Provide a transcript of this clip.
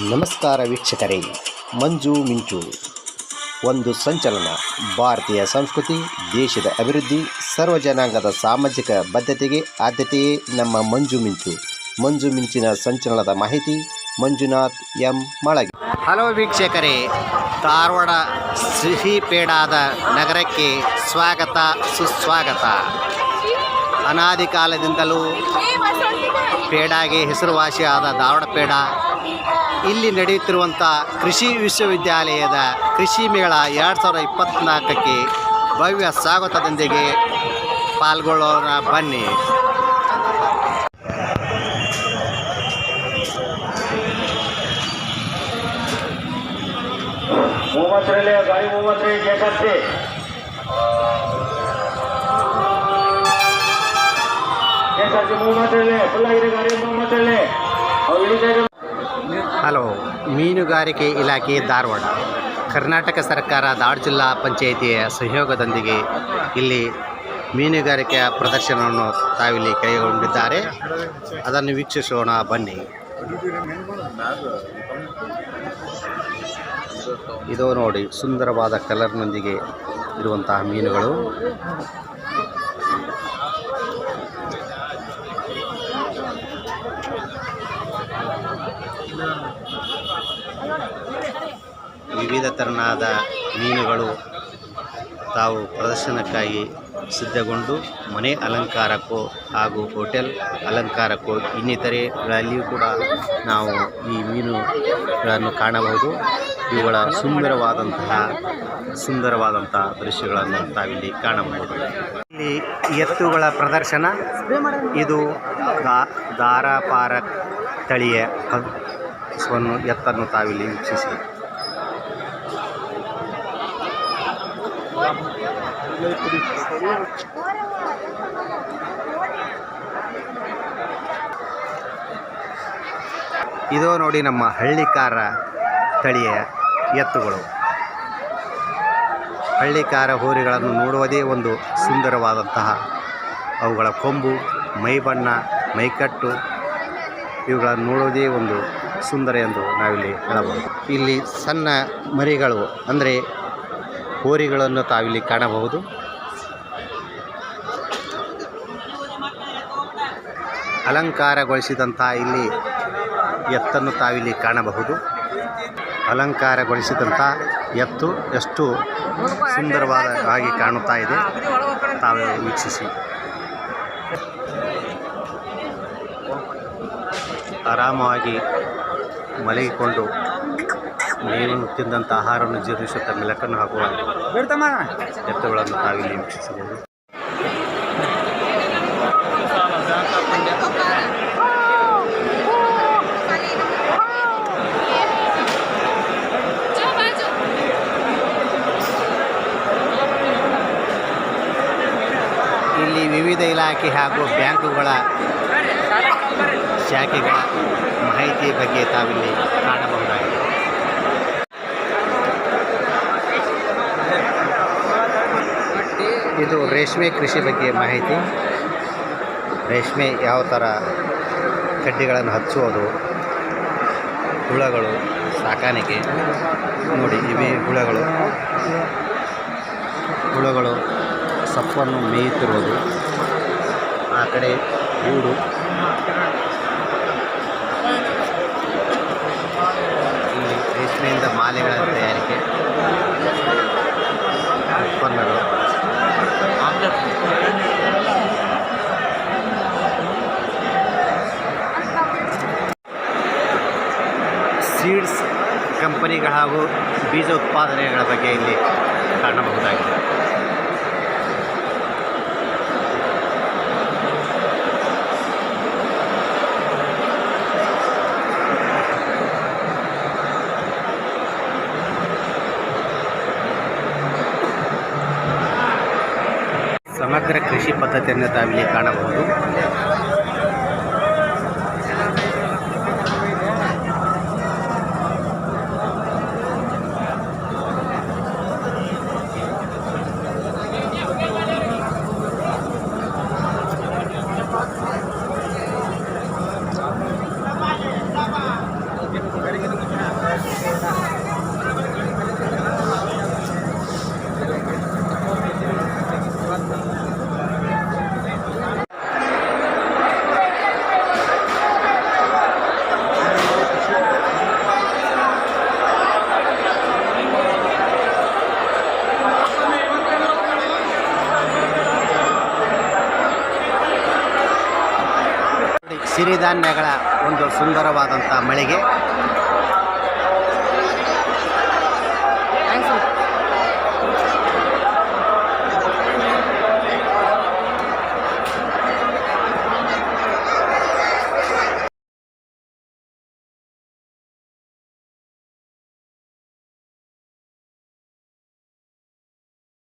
ನಮಸ್ಕಾರ ವೀಕ್ಷಕರೇ, ಮಂಜು ಮಿಂಚು. ಒಂದು ಸಂಚಲನ, ಭಾರತೀಯ ಸಂಸ್ಕೃತಿ, ದೇಶದ ಅಭಿವೃದ್ಧಿ, ಸರ್ವ ಜನಾಂಗದ ಸಾಮಾಜಿಕ ಬದ್ಧತೆಗೆ ಆದ್ಯತೆಯೇ ನಮ್ಮ ಮಂಜು ಮಿಂಚು. ಮಂಜು ಮಿಂಚಿನ ಸಂಚಲನದ ಮಾಹಿತಿ ಮಂಜುನಾಥ್ ಎಂ. ಮಳಗಿ. ಹಲೋ ವೀಕ್ಷಕರೇ, ಧಾರವಾಡ ಸಿಹಿ ಪೇಡಾದ ನಗರಕ್ಕೆ ಸ್ವಾಗತ, ಸುಸ್ವಾಗತ. ಅನಾದಿ ಕಾಲದಿಂದಲೂ ಪೇಡಾಗೆ ಹೆಸರುವಾಸಿಯಾದ ಧಾರವಾಡ ಪೇಡ ಇಲ್ಲಿ ನಡೆಯುತ್ತಿರುವಂಥ ಕೃಷಿ ವಿಶ್ವವಿದ್ಯಾಲಯದ ಕೃಷಿ ಮೇಳ ಎರಡು ಸಾವಿರದ ಇಪ್ಪತ್ತ್ನಾಲ್ಕಕ್ಕೆ ಭವ್ಯ ಸ್ವಾಗತದೊಂದಿಗೆ ಪಾಲ್ಗೊಳ್ಳೋಣ, ಬನ್ನಿ. ಮೂವತ್ತರಲ್ಲಿ ಗಾಡಿ ಮೂವತ್ತರಲ್ಲಿ ಜೇಕರ್ಸಿ ಮೂವತ್ತರಲ್ಲಿ ಫುಲ್ ಆಗಿದೆ ಗಾಡಿ ಮೂವತ್ತರಲ್ಲಿ. ಅವ್ರು ಇದ್ದಾರೆ ಹಲೋ, ಮೀನುಗಾರಿಕೆ ಇಲಾಖೆ ಧಾರವಾಡ. ಕರ್ನಾಟಕ ಸರ್ಕಾರ ಧಾರವಾಡ ಜಿಲ್ಲಾ ಪಂಚಾಯಿತಿಯ ಸಹಯೋಗದೊಂದಿಗೆ ಇಲ್ಲಿ ಮೀನುಗಾರಿಕೆಯ ಪ್ರದರ್ಶನವನ್ನು ತಾವಿಲ್ಲಿ ಕೈಗೊಂಡಿದ್ದಾರೆ. ಅದನ್ನು ವೀಕ್ಷಿಸೋಣ, ಬನ್ನಿ. ಇದು ನೋಡಿ, ಸುಂದರವಾದ ಕಲರ್ನೊಂದಿಗೆ ಇರುವಂತಹ ಮೀನುಗಳು. ವಿವಿಧ ತೆರನಾದ ಮೀನುಗಳು ತಾವು ಪ್ರದರ್ಶನಕ್ಕಾಗಿ ಸಿದ್ಧಗೊಂಡು ಮನೆ ಅಲಂಕಾರಕ್ಕೂ ಹಾಗೂ ಹೋಟೆಲ್ ಅಲಂಕಾರಕ್ಕೂ ಇನ್ನಿತರೆಗಳಲ್ಲಿಯೂ ಕೂಡ ನಾವು ಈ ಮೀನುಗಳನ್ನು ಕಾಣಬಹುದು. ಇವುಗಳ ಸುಂದರವಾದಂತಹ ಸುಂದರವಾದಂತಹ ದೃಶ್ಯಗಳನ್ನು ತಾವಿಲ್ಲಿ ಕಾಣಬಹುದು. ಇಲ್ಲಿ ಎತ್ತುಗಳ ಪ್ರದರ್ಶನ. ಇದು ದಾರಾಪಾರ ತಳಿಯ ಹಸುವನ್ನು ಎತ್ತನ್ನು ತಾವಿಲ್ಲಿ ವೀಕ್ಷಿಸಿ. ಇದು ನೋಡಿ ನಮ್ಮ ಹಳ್ಳಿಕಾರ ತಳಿಯ ಎತ್ತುಗಳು. ಹಳ್ಳಿಕಾರ ಹೋರಿಗಳನ್ನು ನೋಡುವುದೇ ಒಂದು ಸುಂದರವಾದಂತಹ ಅವುಗಳ ಕೊಂಬು, ಮೈಬಣ್ಣ, ಮೈಕಟ್ಟು, ಇವುಗಳನ್ನು ನೋಡುವುದೇ ಒಂದು ಸುಂದರ ಎಂದು ನಾವಿಲ್ಲಿ ಹೇಳಬಹುದು. ಇಲ್ಲಿ ಸಣ್ಣ ಮರಿಗಳು ಅಂದರೆ ಹೋರಿಗಳನ್ನು ತಾವಿಲ್ಲಿ ಕಾಣಬಹುದು. ಅಲಂಕಾರಗೊಳಿಸಿದಂಥ ಇಲ್ಲಿ ಎತ್ತನ್ನು ತಾವಿಲ್ಲಿ ಕಾಣಬಹುದು. ಅಲಂಕಾರಗೊಳಿಸಿದಂಥ ಎತ್ತು ಎಷ್ಟು ಸುಂದರವಾದ ಆಗಿ ಕಾಣುತ್ತಾ ಇದೆ. ತಾವೇ ವೀಕ್ಷಿಸಿ. ಆರಾಮವಾಗಿ ಮಲಗಿಕೊಂಡು ನೀರನ್ನು ತಿಂದಂಥ ಆಹಾರವನ್ನು ಜೀರ್ಣಿಸುತ್ತಾ ಮೆಲಕನ್ನು ಹಾಕುವ ಎತ್ತುಗಳನ್ನು ತಾವಿಲ್ಲಿ ವೀಕ್ಷಿಸಬಹುದು. ಇಲ್ಲಿ ವಿವಿಧ ಇಲಾಖೆ ಹಾಗೂ ಬ್ಯಾಂಕುಗಳ ಶಾಖೆಗಳ ಬಗ್ಗೆ ತಾವಿಲ್ಲಿ ಕಾಣಬಹುದಾಗಿದೆ. ಇದು ರೇಷ್ಮೆ ಕೃಷಿ ಬಗ್ಗೆ ಮಾಹಿತಿ. ರೇಷ್ಮೆ ಯಾವ ಥರ ಕಡ್ಡಿಗಳನ್ನು ಹಚ್ಚುವುದು ಹುಳಗಳು ಸಾಕಾಣಿಕೆ ನೋಡಿ ಇವೆ ಹುಳಗಳು. ಹುಳಗಳು ಸಪ್ಪನ್ನು ಮೇಯುತ್ತಿರುವುದು. ಆ ಕಡೆ ಗೂಡು ಇಲ್ಲಿ ರೇಷ್ಮೆಯಿಂದ ಮಾಲೆಗಳ ತಯಾರಿಕೆ. ಉತ್ಪನ್ನಗಳು. ಸೀಡ್ಸ್ ಕಂಪನಿಗಳ ಹಾಗೂ ಬೀಜ ಉತ್ಪಾದನೆಗಳ ಬಗ್ಗೆ ಇಲ್ಲಿ ಕಾಣಬಹುದಾಗಿದೆ. ಸಮಗ್ರ ಕೃಷಿ ಪದ್ಧತಿಯನ್ನು ತಾವಿಲ್ಲಿ ಕಾಣಬಹುದು. ಸಿರಿಧಾನ್ಯಗಳ ಒಂದು ಸುಂದರವಾದಂಥ ಮಳಿಗೆ.